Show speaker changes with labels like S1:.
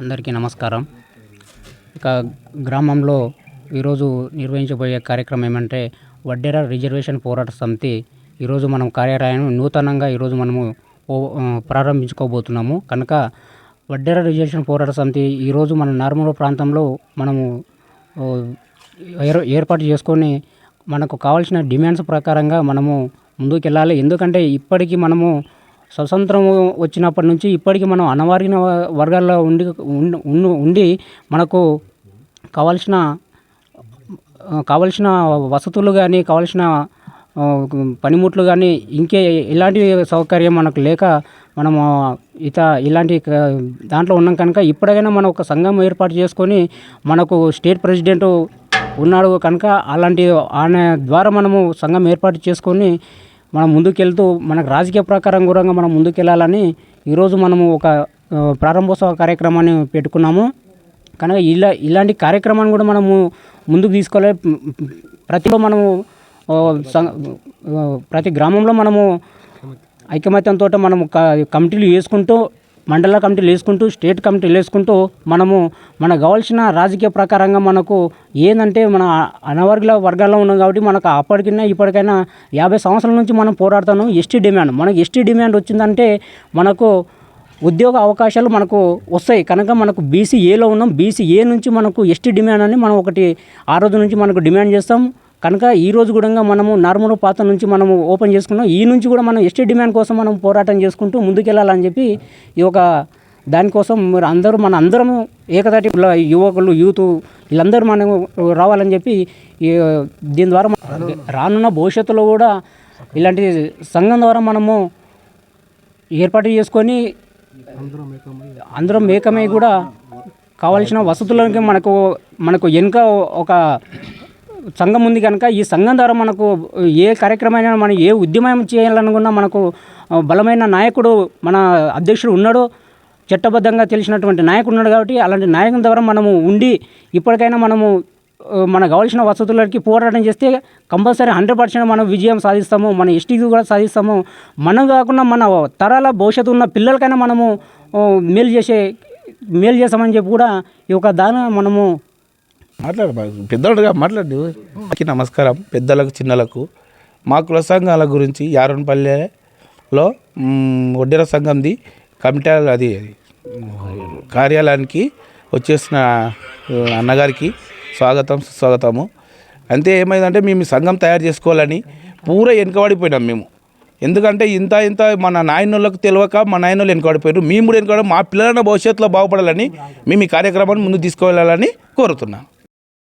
S1: అందరికీ. నమస్కారం. ఇక గ్రామంలో ఈరోజు నిర్వహించబోయే కార్యక్రమం ఏమంటే వడ్డెర రిజర్వేషన్ పోరాట సమితి. ఈరోజు మనం కార్యాలయం నూతనంగా ఈరోజు మనము ప్రారంభించుకోబోతున్నాము. కనుక వడ్డెర రిజర్వేషన్ పోరాట సమితి ఈరోజు మన నార్మల్ ప్రాంతంలో మనము ఏర్పాటు చేసుకొని మనకు కావాల్సిన డిమాండ్స్ ప్రకారంగా మనము ముందుకు వెళ్ళాలి ఎందుకంటే ఇప్పటికీ మనము స్వతంత్రం వచ్చినప్పటి నుంచి ఇప్పటికీ మనం అనవారిన వర్గాల్లో ఉండి ఉండి- ఉండి- ఉండి మనకు కావాల్సిన కావలసిన వసతులు కానీ కావలసిన పనిముట్లు కానీ ఇంకే ఇలాంటి సౌకర్యం మనకు లేక మనము ఇత ఇలాంటి దాంట్లో ఉన్నాం కనుక ఇప్పటికైనా మనం ఒక సంఘం ఏర్పాటు చేసుకొని మనకు స్టేట్ ప్రెసిడెంట్ ఉన్నాడు కనుక అలాంటి ఆయన ద్వారా మనము సంఘం ఏర్పాటు చేసుకొని మనం ముందుకెళ్తూ మనకు రాజకీయ ప్రకారం కూడా మనం ముందుకెళ్ళాలని ఈరోజు మనము ఒక ప్రారంభోత్సవ కార్యక్రమాన్ని పెట్టుకున్నాము. కనుక ఇలా ఇలాంటి కార్యక్రమాన్ని కూడా మనము ముందుకు తీసుకోవాలి. ప్రతిలో మనము ప్రతి గ్రామంలో మనము ఐకమత్యంతో మనము కమిటీలు వేసుకుంటూ మండల కమిటీలు వేసుకుంటూ స్టేట్ కమిటీలు వేసుకుంటూ మనము మనకు కావాల్సిన రాజకీయ ప్రకారంగా మనకు ఏంటంటే మన అనవర్గుల వర్గాల్లో ఉన్నాం కాబట్టి మనకు అప్పటికైనా ఇప్పటికైనా యాభై సంవత్సరాల నుంచి మనం పోరాడుతాను ఎస్టీ డిమాండ్. మనకు ఎస్టీ డిమాండ్ వచ్చిందంటే మనకు ఉద్యోగ అవకాశాలు మనకు వస్తాయి. కనుక మనకు బీసీ ఏలో ఉన్నాం. బీసీ ఏ నుంచి మనకు ఎస్టీ డిమాండ్ అని మనం ఒకటి ఆ రోజు నుంచి మనకు డిమాండ్ చేస్తాం. కనుక ఈ రోజు కూడా మనము నార్మల్ పాత నుంచి మనము ఓపెన్ చేసుకున్నాం. ఈ నుంచి కూడా మనం ఎస్టీ డిమాండ్ కోసం మనం పోరాటం చేసుకుంటూ ముందుకెళ్ళాలని చెప్పి ఈ యొక్క దానికోసం మీరు అందరూ మన అందరం ఏకతాటి యువకులు యూత్ వీళ్ళందరూ మనం రావాలని చెప్పి దీని ద్వారా రానున్న భవిష్యత్తులో కూడా ఇలాంటి సంఘం ద్వారా మనము ఏర్పాటు చేసుకొని అందరం ఏకమై కూడా కావాల్సిన వసతులకి మనకు మనకు వెనుక ఒక సంఘం ఉంది కనుక ఈ సంఘం ద్వారా మనకు ఏ కార్యక్రమైనా మనం ఏ ఉద్యమం చేయాలనుకున్నా మనకు బలమైన నాయకుడు మన అధ్యక్షుడు ఉన్నాడు. చట్టబద్ధంగా తెలిసినటువంటి నాయకుడు ఉన్నాడు కాబట్టి అలాంటి నాయకుని ద్వారా మనము ఉండి ఇప్పటికైనా మనము మనకు కావాల్సిన వసతులకి పోరాటం చేస్తే కంపల్సరీ హండ్రెడ్ పర్సెంట్ మనం విజయం సాధిస్తాము మన ఎస్టీకి కూడా సాధిస్తాము. మనం కాకుండా మన తరాల భవిష్యత్తు ఉన్న పిల్లలకైనా మనము మేలు చేసే మేలు చేస్తామని చెప్పి కూడా ఈ యొక్క దాన మనము
S2: మాట్లాడు పెద్దోడుగా మాట్లాడు నమస్కారం. పెద్దలకు చిన్నలకు. మా కుల సంఘాల గురించి యారన్పల్లెలో మ్, ఒడ్డెర సంఘంది కమిటీ అది కార్యాలయానికి వచ్చేసిన అన్నగారికి స్వాగతం సుస్వాగతము. అంతే ఏమైందంటే మేము సంఘం తయారు చేసుకోవాలని పూరా వెనుకబడిపోయినాం మేము. ఎందుకంటే ఇంత ఇంత మన నాయనోళ్ళకు తెలియక మా నాయనోళ్ళు వెనుకబడిపోయారు మేము కూడా వెనుకబడి మా పిల్లల భవిష్యత్తులో బాగుపడాలని మేము ఈ కార్యక్రమాన్ని ముందు తీసుకువెళ్ళాలని కోరుతున్నాం.